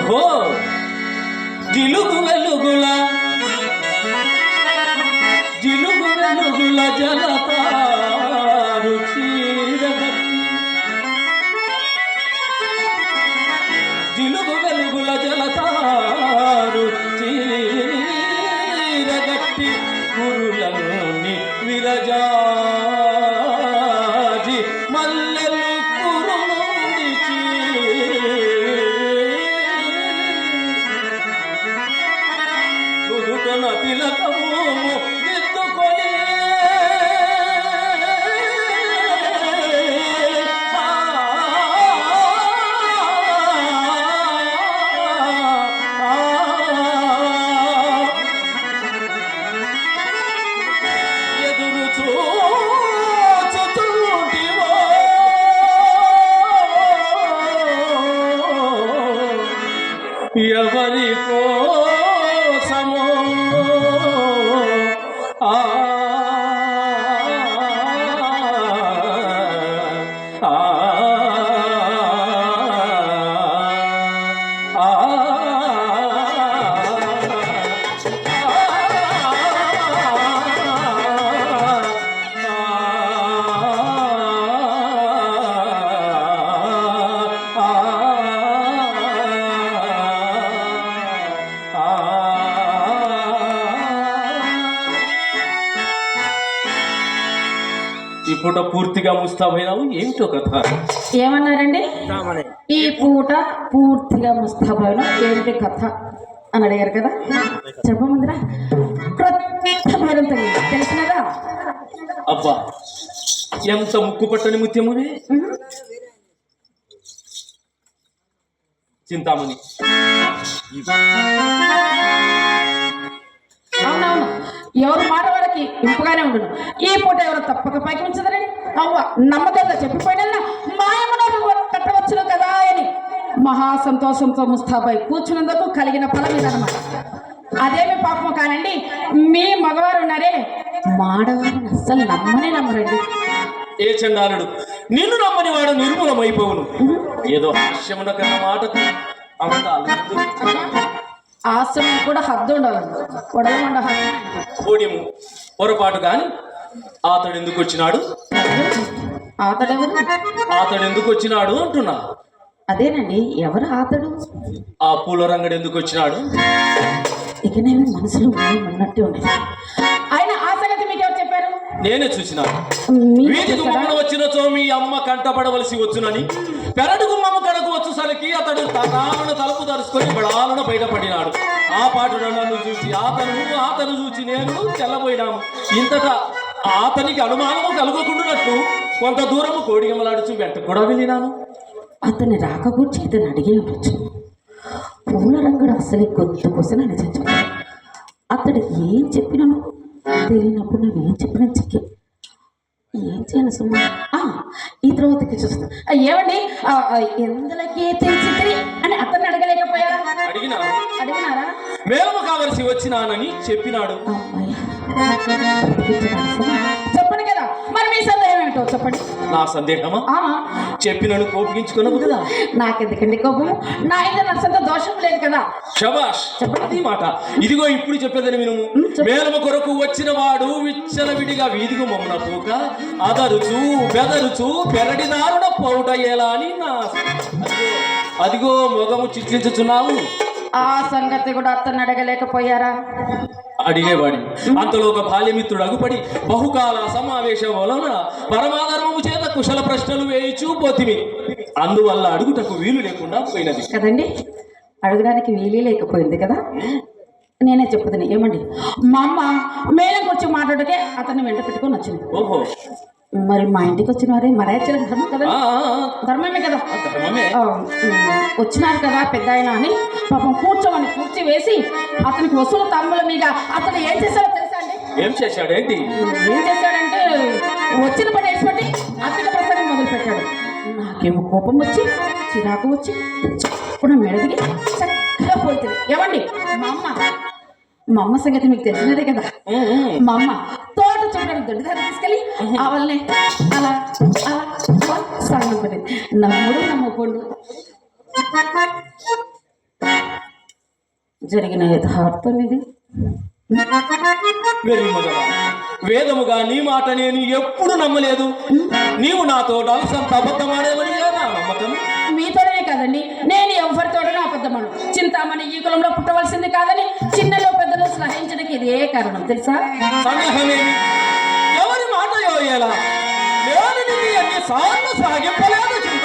ఓహో జిలుగు వెలుగుల జిలుగు వెలుగుల జలతారు ah, ఈ పూట పూర్తిగా ముస్తాబైనావు? ఏమిటో కథ? ఏమన్నారండి? ఈ పూట పూర్తిగా ముస్తాబాయిన ఏంటి కథ? అని అడిగారు కదా. చెప్పమందిరా క్రొత్త భైరం తెలిసినదా? అబ్బా ఎంత ముక్కు పట్టని ముత్యమునే? చింతామణి. ఇంపుగానే ఉండును. ఈ పూట ఎవరు తప్పక పైకి ఉంచదరని అవ్వ నమ్మకంగా చెప్పిపోయినా మాయమునకు కట్టవచ్చును కదా అని మహా సంతోషంతో ముస్తాబాయి కూర్చున్నందుకు కలిగిన ఫలం ఇదనమాట అదేమి పాపం కానండి మీ మగవారు ఉన్నారే మాడవారిని అస్సలు నమ్మనే నమ్మరండి. ఏ చండాలుడు నిన్ను నమ్మని వాడు నిర్మూలమైపోవును. ఏదో హాస్యమున కన్న మాటకు అంత ఆశ్రమం కూడా హద్దు ఉండాలండి హద్దు ఓడియము పొరపాటు కాని అతడు ఎందుకు వచ్చినాడు? అతడు ఎందుకు వచ్చినాడు అంటున్నా. అదేనండి ఎవరు ఆతడు ఆ పూల రంగడు ఎందుకు వచ్చినాడు? ఇకనేమి మనసులో ఉంది ఉన్నట్టే ఉండేది ఆయన ఆ సంగతి మీకు ఎవరు చెప్పారు? నేనే చూసినాను మీరు వీధి వచ్చినచో మీ అమ్మ కంటపడవలసి వచ్చునని పెరడు గుమ్మము కడకు వచ్చేసరికి అతడు తనాలను తలుపు తరుచుకొని బడాలను బయటపడినాడు. ఆ పాటు నన్ను చూసి అతను అతను చూసి నేను చెల్లబోయినాము. ఇంతటా అతనికి అనుమానము కలుగకుండానట్లు కొంత దూరము కోడిగమలాడుచు వెంట కూడా వెళ్ళినాను అతని రాక గురించి ఇతను అడిగే ఉండొచ్చు. పూల రంగుడు అసలే కొంత కోసం నిజం అతడు ఏం చెప్పినాను? తెలియనప్పుడు నేను ఏం చెప్పినా చిక్కే. ఏం ఆ, ఈ తర్వాతకి చూస్తా. ఏమండి? ఎందులకి తెలిసి అని అతన్ని అడగలేకపోయారా? అడిగినారా? మేలము కావలసి వచ్చినానని చెప్పినాడు. అమ్మయ్య. మరి మీ సందేహం ఏమిటో చెప్పండి. నా సందేహమా? ఆ, చెప్పినను కోపగించుకున్నావు కదా? నాకెందుకండి కోపము? నా ఇంత నర్సంత దోషం లేదు కదా. శబాష్! అది మాట. ఇదిగో ఇప్పుడు చెప్పేదని వినుము. మేలము కొరకు వచ్చిన వాడు విచ్చలవిడిగా వీధిగు మమ్మన పోక అదరుచు బెదరుచు పెరడి దారుణ పౌట ఎలా అని నా అదిగో మొగము చిట్లించుచున్నావు. ఆ సంగతి కూడా అతన్ని అడగలేకపోయారా? అడిగేవాడి. అంతలో ఒక బాల్యమిత్రుడు అగుపడి బహుకాల సమావేశం వలన పరమాధర్మము చేత కుశల ప్రశ్నలు వేయిచూ పోతిమి అందువల్ల అడుగుటకు వీలు లేకుండా పోయినది. కదండి? అడగడానికి వీలే లేకపోయింది కదా? నేనే చెప్పుదని ఏమండి? మా అమ్మ మేలం వచ్చి మాట్లాడితే అతన్ని వెంట పెట్టుకొని వచ్చింది. ఓహో. మరి మా ఇంటికి వచ్చిన వారే మరాచరం ధర్మం కదా? ధర్మమే కదా? వచ్చినారు కదా పెద్ద ఆయన అని పాపం కూర్చోమని కూర్చి వేసి అతనికి వసూలు తమ్ముల మీద అతను ఏం చేశాడో తెలుసా అండి? ఏం చేశాడేంటి? ఏం చేశాడంటే వచ్చిన పని వేసిపెట్టి అతని ప్రసంగం మొదలు పెట్టాడు నాకేమో కోపం వచ్చి చిరాకు వచ్చి ఇప్పుడు మెడదిగి చక్కగా పోతుంది ఏమండి? మా అమ్మ. మా అమ్మ సంగతి మీకు తెలిసినదే కదా. మా అమ్మ దొడ్డి దగ్గర తీసుకెళ్ళి ఆవల్ని అలా అలా సాగం నమ్ముడు నమ్మకుండా జరిగిన యథార్థం ఇది. వేదముగా నీ మాట నేను ఎప్పుడు నమ్మలేదు. నీవు నాతో డల్సంత అబద్ధమాడేవని నా నమ్మకం? మీతోనే కాదండి నేను ఎవరితోడనో అబద్ధమను చింతామణి ఈ కులంలో పుట్టవలసింది కాదని చిన్నలో పెద్దలు సహించడానికి ఇదే కారణం తెలుసా? మాట యోయేలా నేను నిన్ను ఎన్నిసార్లు సాగింపలేదు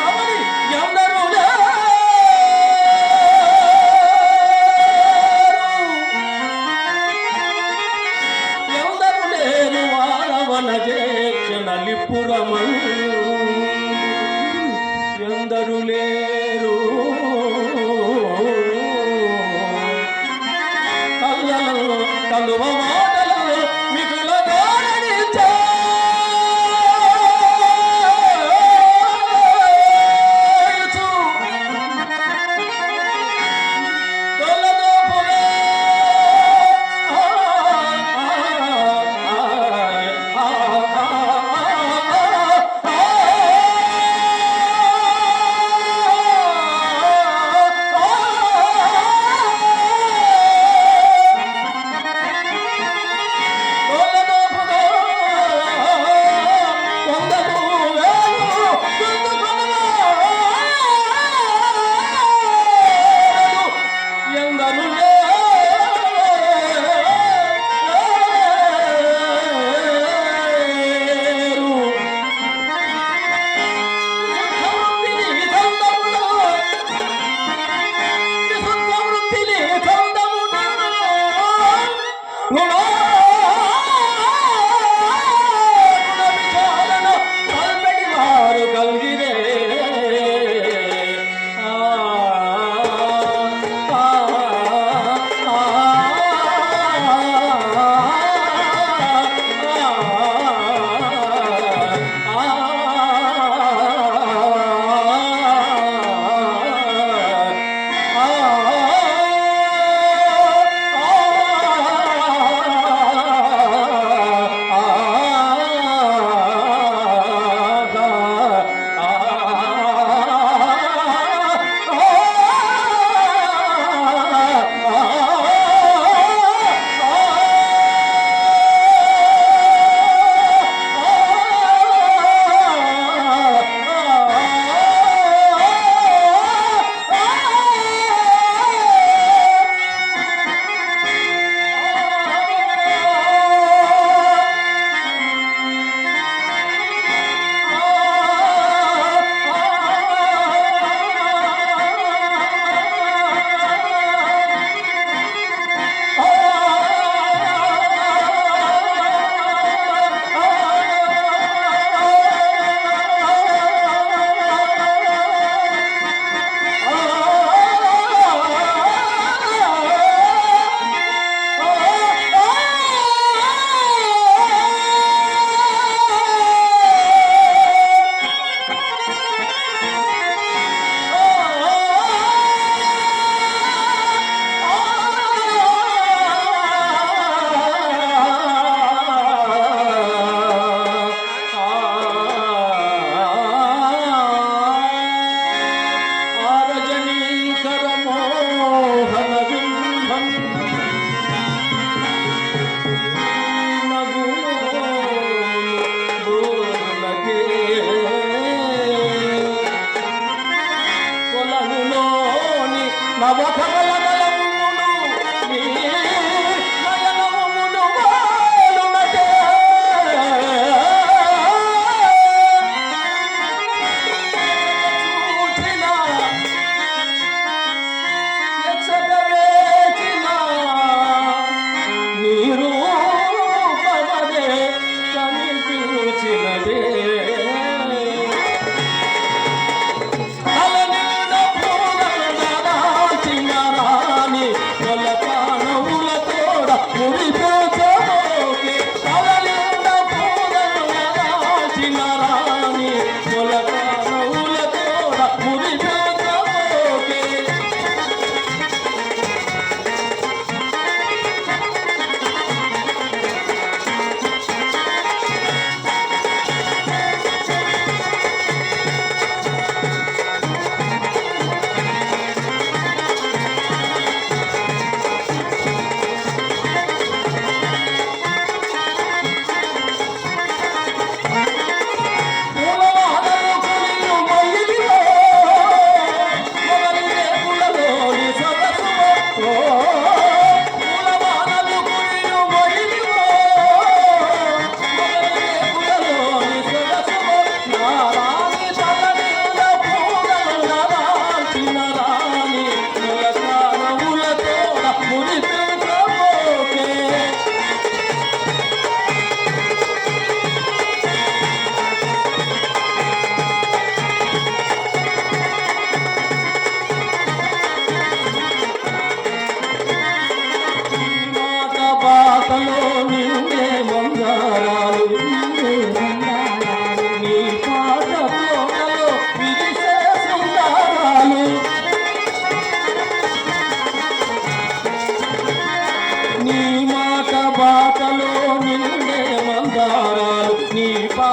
నిండే మందారాలు నీ పా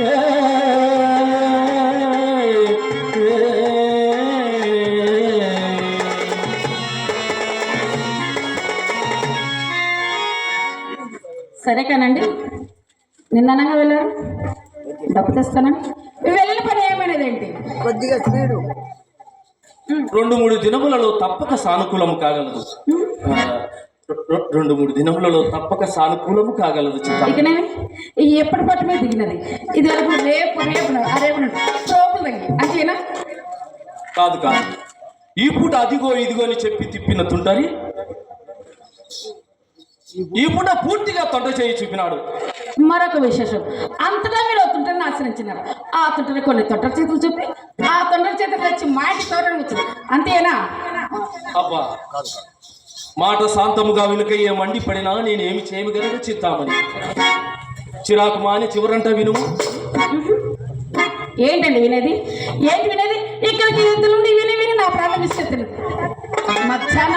ఏ, ఏ. సరే కానండి నిన్ననంగా వెళ్ళారు. డబ్బు తెస్తానని వెళ్ళిన పని ఏమైనదేంటి? కొద్దిగా స్పీడు రెండు మూడు దినములలో తప్పక సానుకూలము కాగలదు. రెండు మూడు దినములలో తప్పక సానుకూలము కాగలదు ఈ ఎప్పటి పట్టు మీద దిగినది. ఇది రేపు రేపు రేపు అంతేనా? కాదు కాదు. ఈ పూట అదిగో ఇదిగో అని చెప్పి తిప్పిన తుంటరి ఈ పూట పూర్తిగా తొండ చేయి చూపినాడు. మరొక విశేషం. అంతటా మీరు తుంటరిని ఆశ్రయించినారు. ఆ తుంటరి కొన్ని తొంటరి చేతులు చూపి ఆ తొంటరి చేతులు తెచ్చి మా ఇంటి తోటని వచ్చింది. అంతేనా? అబ్బా. మాట శాంతముగా వెనుకయ్యే మండిపడినా నేనేమి చేయగలను చిత్తామని చిరాకు మాని చివరంట వినుము. ఏంటండి వినేది? ఏంటి వినేది? ఇక్కడికి ఇంత నుండి విని విని నా ప్రాణం ఇస్తే మధ్యాహ్నం